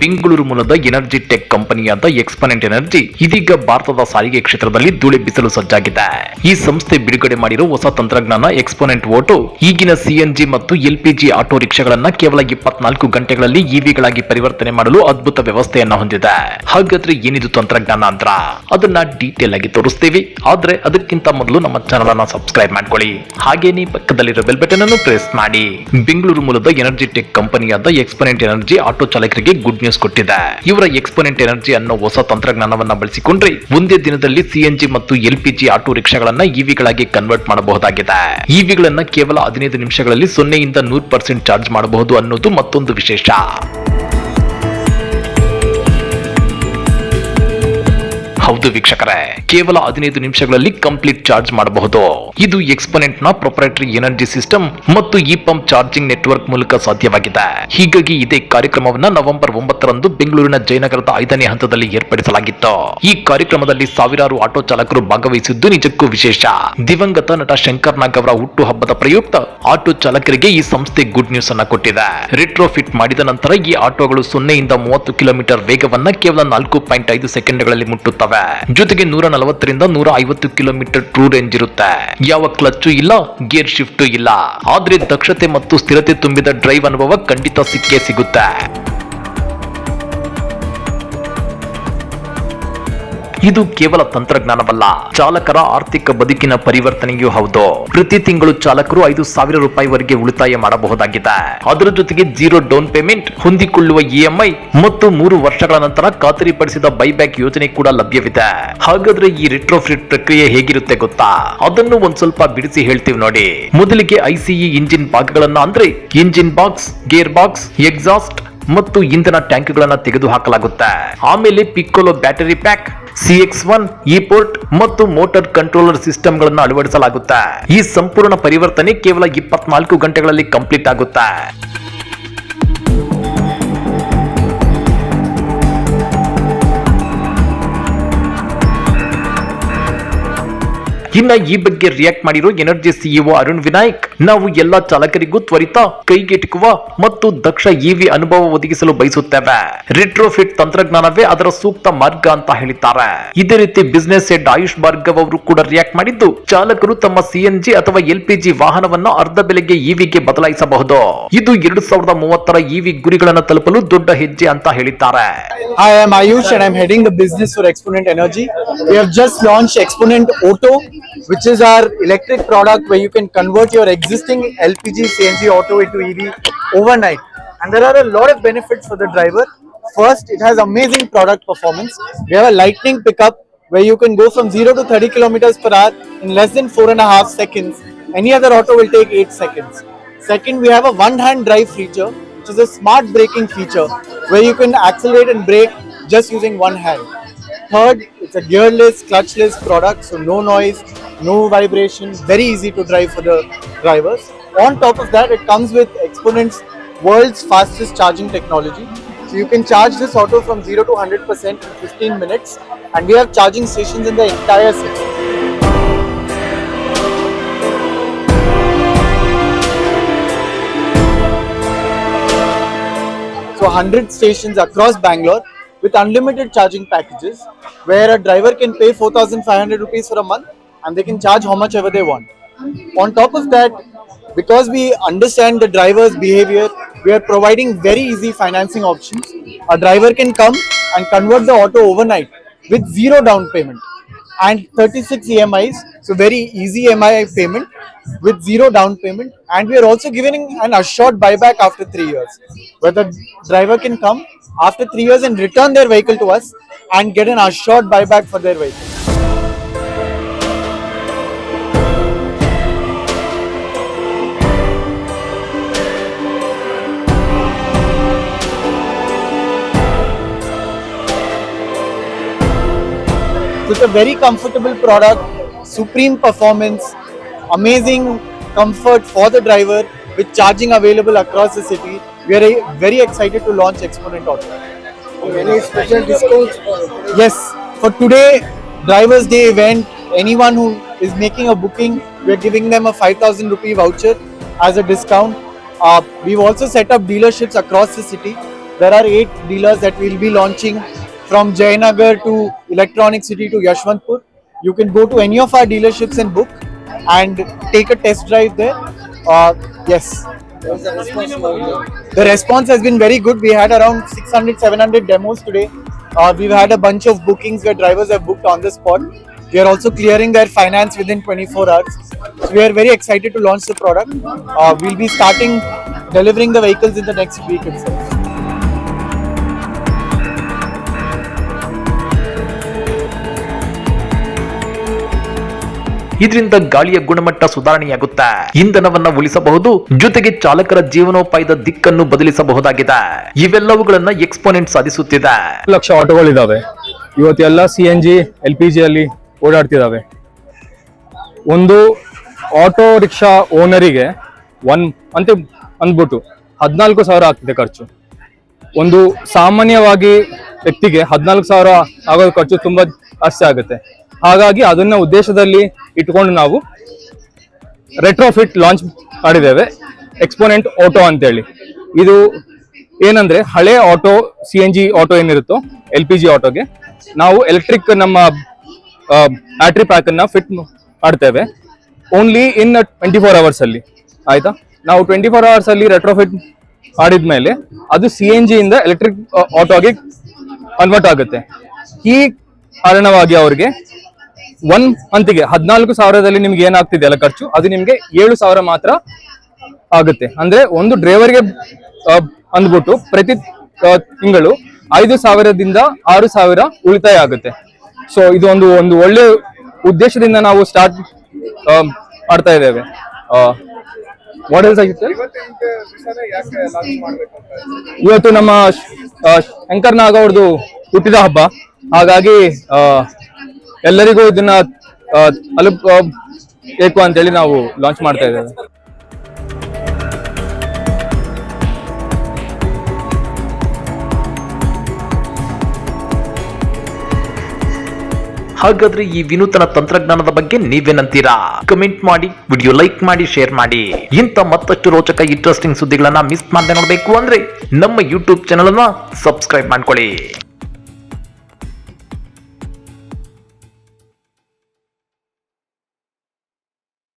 ಬೆಂಗಳೂರು ಮೂಲದ energy tech ಕಂಪನಿಯಾದ Exponent energy ಇದೀಗ ಭಾರತದ ಸಾರಿಗೆ ಕ್ಷೇತ್ರದಲ್ಲಿ ಧೂಳಿ ಬಿಸಲು ಸಜ್ಜಾಗಿದೆ. ಈ ಸಂಸ್ಥೆ ಬಿಡುಗಡೆ ಮಾಡಿರುವ ಹೊಸ ತಂತ್ರಜ್ಞಾನ ಎಕ್ಸ್ಪೋನೆಂಟ್ ಓಟು ಈಗಿನ ಸಿಎನ್ಜಿ ಮತ್ತು ಎಲ್ಪಿಜಿ ಆಟೋ ರಿಕ್ಷಾಗಳನ್ನ ಕೇವಲ ಇಪ್ಪತ್ನಾಲ್ಕು ಗಂಟೆಗಳಲ್ಲಿ ಇವಿಗಳಾಗಿ ಪರಿವರ್ತನೆ ಮಾಡಲು ಅದ್ಭುತ ವ್ಯವಸ್ಥೆಯನ್ನ ಹೊಂದಿದೆ. ಹಾಗಾದ್ರೆ ಏನಿದು ತಂತ್ರಜ್ಞಾನ ಅಂತ ಅದನ್ನ ಡೀಟೇಲ್ ಆಗಿ ತೋರಿಸ್ತೀವಿ. ಆದ್ರೆ ಅದಕ್ಕಿಂತ ಮೊದಲು ನಮ್ಮ ಚಾನಲ್ ಅನ್ನ ಸಬ್ಸ್ಕ್ರೈಬ್ ಮಾಡ್ಕೊಳ್ಳಿ. ಹಾಗೇನೇ ಪಕ್ಕದಲ್ಲಿರೋ ಬೆಲ್ ಬಟನ್ ಅನ್ನು ಪ್ರೆಸ್ ಮಾಡಿ. ಬೆಂಗಳೂರು ಮೂಲದ ಎನರ್ಜಿ ಟೆಕ್ ಕಂಪನಿಯಾದ ಎಕ್ಸ್ಪನೆಂಟ್ ಎನರ್ಜಿ ಆಟೋ ಚಾಲಕರಿಗೆ ಗುಡ್ ನ್ಯೂಸ್ ಕೊಟ್ಟಿದೆ. ಇವರ ಎಕ್ಸ್ಪೋನೆಂಟ್ ಎನರ್ಜಿ ಅನ್ನೋ ಹೊಸ ತಂತ್ರಜ್ಞಾನವನ್ನ ಬಳಸಿಕೊಂಡ್ರೆ ಒಂದೇ ದಿನದಲ್ಲಿ ಸಿಎನ್ಜಿ ಮತ್ತು ಎಲ್ಪಿಜಿ ಆಟೋ ರಿಕ್ಷಾಗಳನ್ನ ಇವಿಗಳಾಗಿ ಕನ್ವರ್ಟ್ ಮಾಡಬಹುದಾಗಿದೆ. ಇವಿಗಳನ್ನ ಕೇವಲ ಹದಿನೈದು ನಿಮಿಷಗಳಲ್ಲಿ ಸೊನ್ನೆಯಿಂದ ನೂರು ಪರ್ಸೆಂಟ್ ಚಾರ್ಜ್ ಮಾಡಬಹುದು ಅನ್ನೋದು ಮತ್ತೊಂದು ವಿಶೇಷ. ಹೌದು ವೀಕ್ಷಕರೇ, ಕೇವಲ ಹದಿನೈದು ನಿಮಿಷಗಳಲ್ಲಿ ಕಂಪ್ಲೀಟ್ ಚಾರ್ಜ್ ಮಾಡಬಹುದು. ಇದು ಎಕ್ಸ್ಪೋನೆಂಟ್ನ ಪ್ರೊಪರೇಟರಿ ಎನರ್ಜಿ ಸಿಸ್ಟಮ್ ಮತ್ತು ಇ ಪಂಪ್ ಚಾರ್ಜಿಂಗ್ ನೆಟ್ವರ್ಕ್ ಮೂಲಕ ಸಾಧ್ಯವಾಗಿದೆ. ಹೀಗಾಗಿ ಇದೇ ಕಾರ್ಯಕ್ರಮವನ್ನ ನವೆಂಬರ್ ಒಂಬತ್ತರಂದು ಬೆಂಗಳೂರಿನ ಜಯನಗರದ ಐದನೇ ಹಂತದಲ್ಲಿ ಏರ್ಪಡಿಸಲಾಗಿತ್ತು. ಈ ಕಾರ್ಯಕ್ರಮದಲ್ಲಿ ಸಾವಿರಾರು ಆಟೋ ಚಾಲಕರು ಭಾಗವಹಿಸಿದ್ದು ನಿಜಕ್ಕೂ ವಿಶೇಷ. ದಿವಂಗತ ನಟ ಶಂಕರ್ ನಾಗ್ ಅವರ ಹುಟ್ಟು ಹಬ್ಬದ ಪ್ರಯುಕ್ತ ಆಟೋ ಚಾಲಕರಿಗೆ ಈ ಸಂಸ್ಥೆ ಗುಡ್ ನ್ಯೂಸ್ ಅನ್ನ ಕೊಟ್ಟಿದೆ. ರಿಟ್ರೋ ಫಿಟ್ ಮಾಡಿದ ನಂತರ ಈ ಆಟೋಗಳು ಸೊನ್ನೆಯಿಂದ ಮೂವತ್ತು ಕಿಲೋಮೀಟರ್ ವೇಗವನ್ನ ಕೇವಲ ನಾಲ್ಕು ಪಾಯಿಂಟ್ ಐದು ಸೆಕೆಂಡ್ಗಳಲ್ಲಿ ಮುಟ್ಟುತ್ತವೆ. ಜೊತೆಗೆ ನೂರ ನಲವತ್ತರಿಂದ ನೂರ ಐವತ್ತು ಕಿಲೋಮೀಟರ್ ಟ್ರೂ ರೇಂಜ್ ಇರುತ್ತೆ. ಯಾವ ಕ್ಲಚ್ ಇಲ್ಲ ಗೇರ್ ಶಿಫ್ಟ್ ಇಲ್ಲ. ಆದ್ರೆ ದಕ್ಷತೆ ಮತ್ತು ಸ್ಥಿರತೆ ತುಂಬಿದ ಡ್ರೈವ್ ಅನುಭವ ಖಂಡಿತ ಸಿಕ್ಕೇ ಸಿಗುತ್ತೆ. ಇದು ಕೇವಲ ತಂತ್ರಜ್ಞಾನವಲ್ಲ. ಚಾಲಕರ ಆರ್ಥಿಕ ಬದುಕಿನ ಪರಿವರ್ತನೆಯೂ ಹೌದು. ಪ್ರತಿ ತಿಂಗಳು ಚಾಲಕರು ಐದು ಸಾವಿರ ರೂಪಾಯಿವರೆಗೆ ಉಳಿತಾಯ ಮಾಡಬಹುದಾಗಿದೆ. ಅದರ ಜೊತೆಗೆ ಜೀರೋ ಡೌನ್ ಪೇಮೆಂಟ್, ಹೊಂದಿಕೊಳ್ಳುವ ಇಎಂಐ ಮತ್ತು ಮೂರು ವರ್ಷಗಳ ನಂತರ ಖಾತರಿಪಡಿಸಿದ ಬೈಬ್ಯಾಕ್ ಯೋಜನೆ ಕೂಡ ಲಭ್ಯವಿದೆ. ಹಾಗಾದ್ರೆ ಈ ರಿಟ್ರೋಫಿಟ್ ಪ್ರಕ್ರಿಯೆ ಹೇಗಿರುತ್ತೆ ಗೊತ್ತಾ? ಅದನ್ನು ಒಂದ್ ಸ್ವಲ್ಪ ಬಿಡಿಸಿ ಹೇಳ್ತೀವಿ ನೋಡಿ. ಮೊದಲಿಗೆ ಐಸಿಇ ಇಂಜಿನ್ ಭಾಗಗಳನ್ನ ಅಂದ್ರೆ engine box, gear box, exhaust ಮತ್ತು ಇಂಧನ ಟ್ಯಾಂಕ್ಗಳನ್ನ ತೆಗೆದುಹಾಕಲಾಗುತ್ತೆ. ಆಮೇಲೆ Piccolo battery pack CX one e port ಮತ್ತು ಮೋಟರ್ ಕಂಟ್ರೋಲರ್ ಸಿಸ್ಟಮ್ಗಳನ್ನು ಅಳವಡಿಸಲಾಗುತ್ತೆ. ಈ ಸಂಪೂರ್ಣ ಪರಿವರ್ತನೆ ಕೇವಲ ಇಪ್ಪತ್ನಾಲ್ಕು ಗಂಟೆಗಳಲ್ಲಿ ಕಂಪ್ಲೀಟ್ ಆಗುತ್ತೆ. ಇನ್ನ ಈ ಬಗ್ಗೆ ರಿಯಾಕ್ಟ್ ಮಾಡಿರೋ ಎನರ್ಜಿ ಸಿಇಒ ಅರುಣ್ ವಿನಾಯಕ್ ನಾವು ಎಲ್ಲಾ ಚಾಲಕರಿಗೂ ತ್ವರಿತ ಕೈಗೆಟುಕುವ ಮತ್ತು ದಕ್ಷ ಇವಿ ಅನುಭವ ಒದಗಿಸಲು ಬಯಸುತ್ತೇವೆ. ರಿಟ್ರೋಫಿಟ್ ತಂತ್ರಜ್ಞಾನವೇ ಅದರ ಸೂಕ್ತ ಮಾರ್ಗ ಅಂತ ಹೇಳಿದ್ದಾರೆ. ಇದೇ ರೀತಿ ಬಿಸಿನೆಸ್ ಹೆಡ್ ಆಯುಷ್ ಭಾರ್ಗವ್ ಅವರು ಕೂಡ ರಿಯಾಕ್ಟ್ ಮಾಡಿದ್ದು ಚಾಲಕರು ತಮ್ಮ ಸಿಎನ್ಜಿ ಅಥವಾ ಎಲ್ಪಿಜಿ ವಾಹನವನ್ನು ಅರ್ಧ ಬೆಲೆಗೆ ಇವಿಗೆ ಬದಲಾಯಿಸಬಹುದು. ಇದು ಎರಡು ಸಾವಿರದ ಮೂವತ್ತರ ಇವಿ ಗುರಿಗಳನ್ನು ತಲುಪಲು ದೊಡ್ಡ ಹೆಜ್ಜೆ ಅಂತ ಹೇಳಿದ್ದಾರೆ. I am Ayush and I heading the business for Exponent energy We have just launch Exponent Auto, which is our electric product where you can convert your existing LPG CNG auto into EV overnight. And there are a lot of benefits for the driver. First, it has amazing product performance. We have a lightning pickup where you can go from 0 to 30 kilometers per hour in less than four and a half seconds. Any other auto will take 8 seconds. Second, we have a one hand drive feature, which is a smart braking feature where you can accelerate and brake just using one hand. Third, it's a gearless, clutchless product, so no noise, no vibration, very easy to drive for the drivers. On top of that, it comes with Exponent's world's fastest charging technology. So you can charge this auto from 0 to 100% in 15 minutes, and we have charging stations in the entire city. So 100 stations across Bangalore with unlimited charging packages where a driver can pay 4500 rupees for a month and they can charge how much ever they want. On top of that, because we understand the driver's behavior, we are providing very easy financing options. A driver can come and convert the auto overnight with zero down payment and 36 EMIs, so very easy EMI payment with zero down payment. And we are also giving an assured buyback after three years, where the driver can come after three years and return their vehicle to us and get an assured buyback for their vehicle. It's a very comfortable product, supreme performance, amazing comfort for the driver with charging available across the city. We are very excited to launch Exponent Auto. Any special discounts Yes, for today, Drivers Day event, anyone who is making a booking, we are giving them a 5000 rupee voucher as a discount. Uh, we've also set up dealerships across the city There are eight dealers that we'll be launching from Jayanagar to Electronic City to Yashwantpur. You can go to any of our dealerships and book and take a test drive there. Uh, yes. The response has been very good. We had around 600, 700 demos today. Uh, we've had a bunch of bookings where drivers have booked on the spot. We are also clearing their finance within 24 hours. So we are very excited to launch the product. Uh, we'll be starting delivering the vehicles in the next week itself. ಇದರಿಂದ ಗಾಳಿಯ ಗುಣಮಟ್ಟ ಸುಧಾರಣೆಯಾಗುತ್ತೆ. ಇಂಧನವನ್ನ ಉಳಿಸಬಹುದು, ಜೊತೆಗೆ ಚಾಲಕರ ಜೀವನೋಪಾಯದ ದಿಕ್ಕನ್ನು ಬದಲಿಸಬಹುದಾಗಿದೆ. ಇವೆಲ್ಲವುಗಳನ್ನ exponent ಸಾಧಿಸುತ್ತಿದೆ. Lakh ಆಟೋಗಳಿದಾವೆ. ಇವತ್ತೆಲ್ಲ C N G L P ಜಿಯಲ್ಲಿ ಓಡಾಡ್ತಿದ್ದಾವೆ ಒಂದು ಆಟೋ ರಿಕ್ಷಾ ಓನರಿಗೆ ಒನ್ ಅಂತ ಅಂದ್ಬಿಟ್ಟು ಹದಿನಾಲ್ಕು ಸಾವಿರ ಆಗ್ತಿದೆ ಖರ್ಚು. ಒಂದು ಸಾಮಾನ್ಯವಾಗಿ ವ್ಯಕ್ತಿಗೆ ಹದಿನಾಲ್ಕು ಸಾವಿರ ಆಗೋ ಖರ್ಚು ತುಂಬ ಜಾಸ್ತಿ ಆಗುತ್ತೆ. ಹಾಗಾಗಿ ಅದನ್ನ ಉದ್ದೇಶದಲ್ಲಿ ಇಟ್ಕೊಂಡು ನಾವು ರೆಟ್ರೋಫಿಟ್ ಲಾಂಚ್ ಮಾಡಿದ್ದೇವೆ. ಎಕ್ಸ್ಪೋನೆಂಟ್ ಆಟೋ ಅಂತೇಳಿ. ಇದು ಏನಂದ್ರೆ ಹಳೆ auto C N G auto ಏನಿರುತ್ತೋ L P G ಆಟೋಗೆ ನಾವು ಎಲೆಕ್ಟ್ರಿಕ್ ನಮ್ಮ ಬ್ಯಾಟ್ರಿ ಪ್ಯಾಕ್ ಅನ್ನ ಫಿಟ್ ಮಾಡ್ತೇವೆ. Only in twenty four hours ಅಲ್ಲಿ. ಆಯ್ತಾ? ನಾವು ಟ್ವೆಂಟಿ ಫೋರ್ ಅವರ್ಸ್ ಅಲ್ಲಿ ರೆಟ್ರೋಫಿಟ್ ಮಾಡಿದ್ಮೇಲೆ ಅದು ಸಿ ಎನ್ ಜಿ ಇಂದ ಎಲೆಕ್ಟ್ರಿಕ್ ಆಟೋಗೆ ಕನ್ವರ್ಟ್ ಆಗುತ್ತೆ. ಈ ಕಾರಣವಾಗಿ ಅವ್ರಿಗೆ ಒನ್ ಮಂತಿಗೆ ಹದಿನಾಲ್ಕು ಸಾವಿರದಲ್ಲಿ ನಿಮ್ಗೆ ಏನಾಗ್ತಿದೆ ಅಲ್ಲ ಖರ್ಚು? ಅದು ನಿಮ್ಗೆ ಏಳು ಸಾವಿರ ಮಾತ್ರ ಆಗುತ್ತೆ. ಅಂದ್ರೆ ಒಂದು ಡ್ರೈವರ್ಗೆ ಅಂದ್ಬಿಟ್ಟು ಪ್ರತಿ ತಿಂಗಳು ಐದು ಸಾವಿರದಿಂದ ಆರು ಸಾವಿರ ಉಳಿತಾಯ ಆಗುತ್ತೆ. ಸೊ ಇದು ಒಂದು ಒಂದು ಒಳ್ಳೆ ಉದ್ದೇಶದಿಂದ ನಾವು ಸ್ಟಾರ್ಟ್ ಮಾಡ್ತಾ ಇದ್ದೇವೆ. ಮಾಡೆಲ್ಸ್ ಆಗಿತ್ತು ಇವತ್ತು ನಮ್ಮ ಶಂಕರ್ ನಾಗ್ ಅವ್ರದ್ದು ಹುಟ್ಟಿದ ಹಬ್ಬ. ಹಾಗಾಗಿ ಎಲ್ಲರಿಗೂ ಇದನ್ನ ತಲುಪ ಬೇಕು ಅಂತೇಳಿ ನಾವು ಲಾಂಚ್ ಮಾಡ್ತಾ ಇದ್ದೇವೆ. ಹಾಗಾದ್ರೆ ಈ ವಿನೂತನ ತಂತ್ರಜ್ಞಾನದ ಬಗ್ಗೆ ನೀವೇನಂತೀರಾ? ಕಮೆಂಟ್ ಮಾಡಿ ವಿಡಿಯೋ ಲೈಕ್ ಮಾಡಿ ಶೇರ್ ಮಾಡಿ. ಇಂಥ ಮತ್ತಷ್ಟು ರೋಚಕ ಇಂಟ್ರೆಸ್ಟಿಂಗ್ ಸುದ್ದಿಗಳನ್ನ ಮಿಸ್ ಮಾಡದೆ ನೋಡಬೇಕು ಅಂದ್ರೆ ನಮ್ಮ ಯೂಟ್ಯೂಬ್ ಚಾನಲ್ ಅನ್ನ ಸಬ್ಸ್ಕ್ರೈಬ್ ಮಾಡ್ಕೊಳ್ಳಿ.